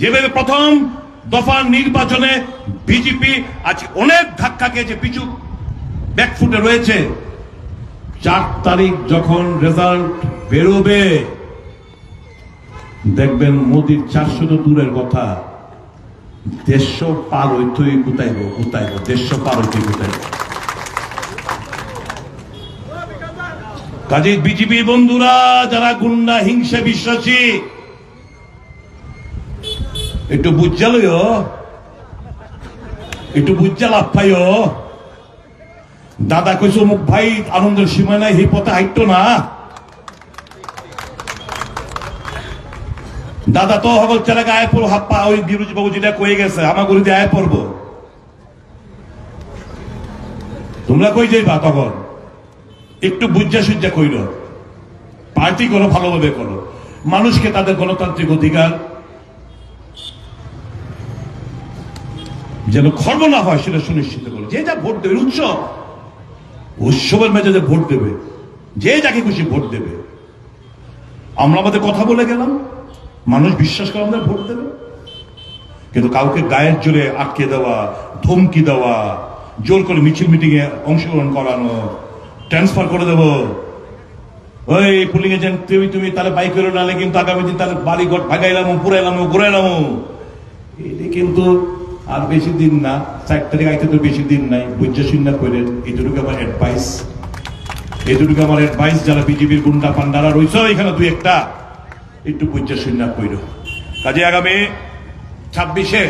যেভাবে প্রথম দফা নির্বাচনে বিজেপি আজ অনেক ধাক্কা খেয়েছে, পিছু ব্যাকফুটে রয়েছে। চার তারিখ যখন রেজাল্ট বেরোবে, দেখবেন মোদির চারশো তো দূরের কথা। দেড়শো পার হইতেই কোথায় কোথাইব দেড়শো পার হইতেই কোথাইব কাজে বিজেপি বন্ধুরা, যারা গুন্ডা, হিংসা, বিশ্বাসী একটু বুঝালয় একটু বুঝা লাভ দাদা কইস মুখ ভাই আনন্দের সীমা নাই এই পথে হাইটো না দাদা তো সকল ছেলেকে আয় পড়ব হাপ্পা ওই বিরোধী বাবু যেটা কয়ে গেছে আমার গুলিতে আয় পড়ব তোমরা কই যাইবা তখন একটু বুঝা সুজ্জা কইল পার্টি করো ভালোভাবে করো মানুষকে তাদের গণতান্ত্রিক অধিকার যেন খর্ব না হয় সেটা সুনিশ্চিত করে। যে যা ভোট দেবে উৎসব উৎসবের মেজাজে ভোট দেবে। যে যাকে খুশি ভোট দেবে। আমরা আমাদের কথা বলে গেলাম। মানুষ বিশ্বাস করে আমাদের ভোট দেবে। কিন্তু কাউকে গায়ের জোরে আটকে দেওয়া, ধমকি দেওয়া, জোর করে মিছিল মিটিং এ অংশগ্রহণ করানো ট্রান্সফার করে দেবো। ওই পুলিং এজেন্ট তুমি তুমি তাহলে বাইক করে নালে কিন্তু আগামী দিন তাহলে বাড়ি ঘর ভাগাইলাম, পুরাইলাম, ঘুরাইলাম। এটা কিন্তু আর বেশি দিন না, চার তারিখ আইতে তো বেশি দিন নাই বুঝে শূন্য করে এটুকু আমার অ্যাডভাইস এটুকু আমার অ্যাডভাইস যারা বিজেপির গুন্ডা পান্ডারা রয়েছে, এখানে দুই একটা। একটু বুঝে শূন্য কইর। কাজে আগামী ছাব্বিশে